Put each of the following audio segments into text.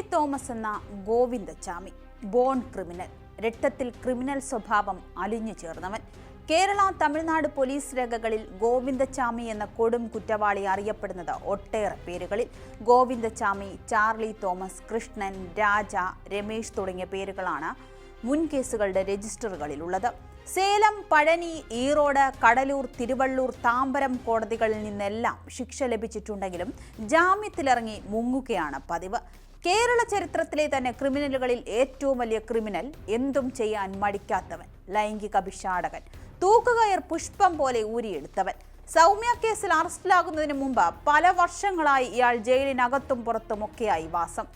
Thomas എന്ന Govindachami born criminal. രക്തത്തിൽ criminal സ്വഭാവം അലിഞ്ഞു ചേർന്നവൻ. കേരള തമിഴ്നാട് പോലീസ് രേഖകളിൽ ഗോവിന്ദച്ചാമി എന്ന കൊടും കുറ്റവാളി അറിയപ്പെടുന്നത് ഒട്ടേറെ പേരുകളിൽ. ഗോവിന്ദച്ചാമി ചാർലി തോമസ് കൃഷ്ണൻ രാജ രമേശ് തുടങ്ങിയ പേരുകളാണ് മുൻ കേസുകളുടെ രജിസ്റ്ററുകളിലുള്ളത്. സേലം പഴനി ഈറോഡ് കടലൂർ തിരുവള്ളൂർ താമ്പരം കോടതികളിൽ നിന്നെല്ലാം ശിക്ഷ ലഭിച്ചിട്ടുണ്ടെങ്കിലും ജാമ്യത്തിലിറങ്ങി മുങ്ങുകയാണ് പതിവ്. കേരള ചരിത്രത്തിലെ തന്നെ ക്രിമിനലുകളിൽ ഏറ്റവും വലിയ ക്രിമിനൽ എന്തും ചെയ്യാൻ മടിക്കാത്തവൻ ലൈംഗിക ഭിഷാടകൻ തൂക്കുകയർ പുഷ്പം പോലെ ഊരിയെടുത്തവൻ. സൗമ്യ കേസിൽ അറസ്റ്റിലാകുന്നതിന് മുമ്പ് പല വർഷങ്ങളായി ഇയാൾ ജയിലിനകത്തും പുറത്തും പുറത്തുമൊക്കെയായി വാസം.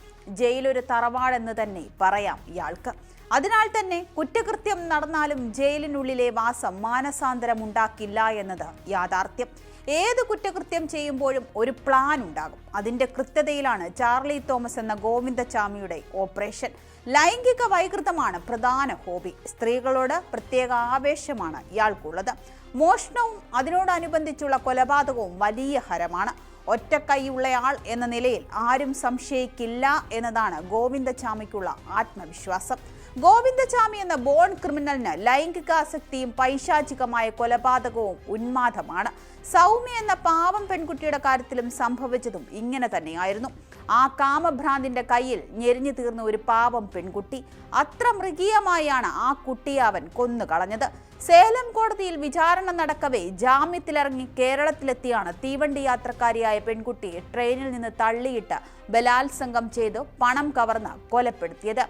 ജയിലൊരു തറവാടെന്ന് തന്നെ പറയാം ഇയാൾക്ക്. അതിനാൽ തന്നെ കുറ്റകൃത്യം നടന്നാലും ജയിലിനുള്ളിലെ വാസം മാനസാന്തരം ഉണ്ടാക്കില്ല എന്നത് യാഥാർത്ഥ്യം. ഏത് കുറ്റകൃത്യം ചെയ്യുമ്പോഴും ഒരു പ്ലാൻ ഉണ്ടാകും. അതിന്റെ കൃത്യതയിലാണ് ചാർലി തോമസ് എന്ന ഗോവിന്ദചാമിയുടെ ഓപ്പറേഷൻ. ലൈംഗിക വൈകൃതമാണ് പ്രധാന ഹോബി. സ്ത്രീകളോട് പ്രത്യേക ആവേശമാണ് ഇയാൾക്കുള്ളത്. മോഷണവും അതിനോടനുബന്ധിച്ചുള്ള കൊലപാതകവും വലിയ ഹരമാണ്. ഒറ്റക്കൈയുള്ളയാൾ എന്ന നിലയിൽ ആരും സംശയിക്കില്ല എന്നതാണ് ഗോവിന്ദചാമിക്കുള്ള ആത്മവിശ്വാസം. ഗോവിന്ദചാമി എന്ന ബോൺ ക്രിമിനലിന് ലൈംഗികാസക്തിയും പൈശാചികമായ കൊലപാതകവും ഉന്മാദമാണ്. സൗമ്യ എന്ന പാവം പെൺകുട്ടിയുടെ കാര്യത്തിലും സംഭവിച്ചതും ഇങ്ങനെ തന്നെയായിരുന്നു. ആ കാമഭ്രാന്തിന്റെ കയ്യിൽ ഞെരിഞ്ഞു തീർന്ന ഒരു പാവം പെൺകുട്ടി. അത്ര മൃഗീയമായാണ് ആ കുട്ടിയെ അവൻ കൊന്നുകളഞ്ഞത്. സേലം കോടതിയിൽ വിചാരണ നടക്കവേ ജാമ്യത്തിലിറങ്ങി കേരളത്തിലെത്തിയാണ് തീവണ്ടി യാത്രക്കാരിയായ പെൺകുട്ടിയെ ട്രെയിനിൽ നിന്ന് തള്ളിയിട്ട് ബലാത്സംഗം ചെയ്ത് പണം കവർന്ന് കൊലപ്പെടുത്തിയത്.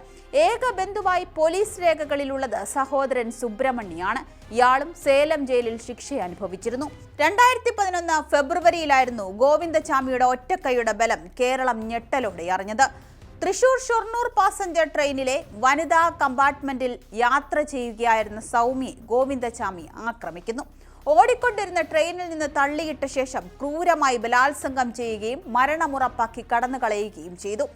ഏക ബന്ധുവായി പോലീസ് രേഖകളിലുള്ളത് സഹോദരൻ സുബ്രഹ്മണ്യാണ്. ഇയാളും സേലം ജയിലിൽ ശിക്ഷ അനുഭവിച്ചിരുന്നു. രണ്ടായിരത്തി പതിനൊന്ന് ഫെബ്രുവരിയിലായിരുന്നു ഗോവിന്ദചാമിയുടെ ഒറ്റക്കൈയുടെ ബലം കേരളം ഞെട്ടലോടെ അറിഞ്ഞത്. തൃശൂർ ഷൊർണൂർ പാസഞ്ചർ ട്രെയിനിലെ വനിതാ കമ്പാർട്ട്മെന്റിൽ യാത്ര ചെയ്യുകയായിരുന്ന സൗമി ഗോവിന്ദചാമി ആക്രമിക്കുന്നു. ഓടിക്കൊണ്ടിരുന്ന ട്രെയിനിൽ നിന്ന് തള്ളിയിട്ട ശേഷം ക്രൂരമായി ബലാത്സംഗം ചെയ്യുകയും മരണമുറപ്പാക്കി കടന്നു കളയുകയും ചെയ്തു.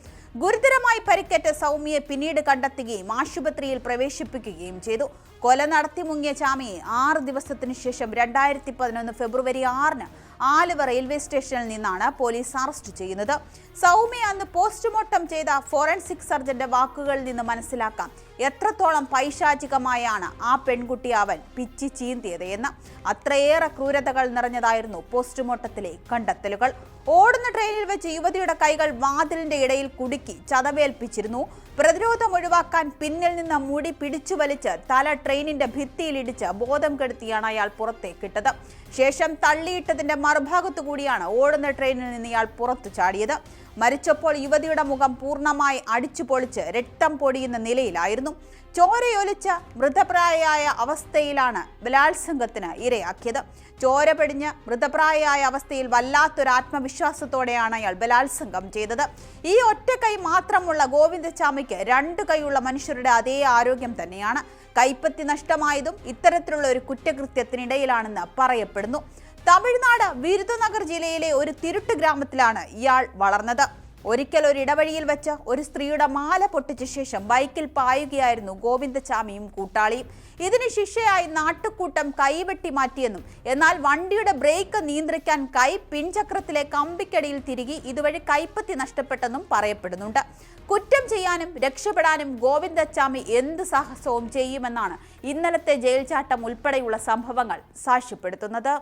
ഗുരുതരമായി പരിക്കേറ്റ സൗമ്യയെ പിന്നീട് കണ്ടെത്തുകയും ആശുപത്രിയിൽ പ്രവേശിപ്പിക്കുകയും ചെയ്തു. കൊല നടത്തി മുങ്ങിയ ചാമിയെ ആറ് ദിവസത്തിനു ശേഷം രണ്ടായിരത്തി പതിനൊന്ന് ഫെബ്രുവരി ആറിന് ആലുവ റെയിൽവേ സ്റ്റേഷനിൽ നിന്നാണ് പോലീസ് അറസ്റ്റ് ചെയ്യുന്നത്. സൗമ്യ അന്ന് പോസ്റ്റ്മോർട്ടം ചെയ്ത ഫോറൻസിക് സർജന്റെ വാക്കുകളിൽ നിന്ന് മനസ്സിലാക്കാം. എത്രത്തോളം പൈശാചികമായാണ് ആ പെൺകുട്ടി അവൻ പിച്ചി ചീന്തിയത് എന്ന്. അത്രയേറെ ക്രൂരതകൾ നിറഞ്ഞതായിരുന്നു പോസ്റ്റ്മോർട്ടത്തിലെ കണ്ടെത്തലുകൾ. ഓടുന്ന ട്രെയിനിൽ വെച്ച് യുവതിയുടെ കൈകൾ വാതിലിന്റെ ഇടയിൽ കുടുക്കി ചതവേൽപ്പിച്ചിരുന്നു. പ്രതിരോധം ഒഴിവാക്കാൻ പിന്നിൽ നിന്ന് മുടി പിടിച്ചു വലിച്ച് തല ട്രെയിനിന്റെ ഭിത്തിയിലിടിച്ച് ബോധം കെടുത്തിയാണ് അയാൾ പുറത്തേക്കിട്ടത്. ശേഷം തള്ളിയിട്ടതിന്റെ മറുഭാഗത്തു കൂടിയാണ് ഓടുന്ന ട്രെയിനിൽ നിന്ന് ഇയാൾ പുറത്തു ചാടിയത്. മരിച്ചപ്പോൾ യുവതിയുടെ മുഖം പൂർണമായി അടിച്ചു പൊളിച്ച് രക്തം പൊടിയുന്ന നിലയിലായിരുന്നു. ചോരയൊലിച്ച മൃതപ്രായയായ അവസ്ഥയിലാണ് ബലാത്സംഗത്തിന് ഇരയാക്കിയത്. ചോര പിടിഞ്ഞ് മൃതപ്രായയായ അവസ്ഥയിൽ വല്ലാത്തൊരു ആത്മവിശ്വാസത്തോടെയാണ് അയാൾ ബലാത്സംഗം ചെയ്തത്. ഈ ഒറ്റ കൈ മാത്രമുള്ള ഗോവിന്ദചാമിക്ക് രണ്ട് കൈയുള്ള മനുഷ്യരുടെ അതേ ആരോഗ്യം തന്നെയാണ്. കൈപ്പത്തി നഷ്ടമായതും ഇത്തരത്തിലുള്ള ഒരു കുറ്റകൃത്യത്തിനിടയിലാണെന്ന് പറയപ്പെടുന്നു. തമിഴ്നാട് വിരുദ്ധനഗർ ജില്ലയിലെ ഒരു തിരുട്ട് ഗ്രാമത്തിലാണ് ഇയാൾ വളർന്നത്. ഒരിക്കൽ ഒരു ഇടവഴിയിൽ വെച്ച് ഒരു സ്ത്രീയുടെ മാല പൊട്ടിച്ച ശേഷം ബൈക്കിൽ പായുകയായിരുന്നു ഗോവിന്ദചാമിയും കൂട്ടാളിയും. ഇതിന് ശിക്ഷയായി നാട്ടുകൂട്ടം കൈവെട്ടി മാറ്റിയെന്നും എന്നാൽ വണ്ടിയുടെ ബ്രേക്ക് നിയന്ത്രിക്കാൻ കൈ പിൻചക്രത്തിലെ കമ്പിക്കടിയിൽ തിരികെ ഇതുവഴി കൈപ്പത്തി നഷ്ടപ്പെട്ടെന്നും പറയപ്പെടുന്നുണ്ട്. കുറ്റം ചെയ്യാനും രക്ഷപ്പെടാനും ഗോവിന്ദച്ചാമി എന്ത് സാഹസവും ചെയ്യുമെന്നാണ് ഇന്നലത്തെ ജയിൽ ചാട്ടം ഉൾപ്പെടെയുള്ള സംഭവങ്ങൾ സാക്ഷ്യപ്പെടുത്തുന്നത്.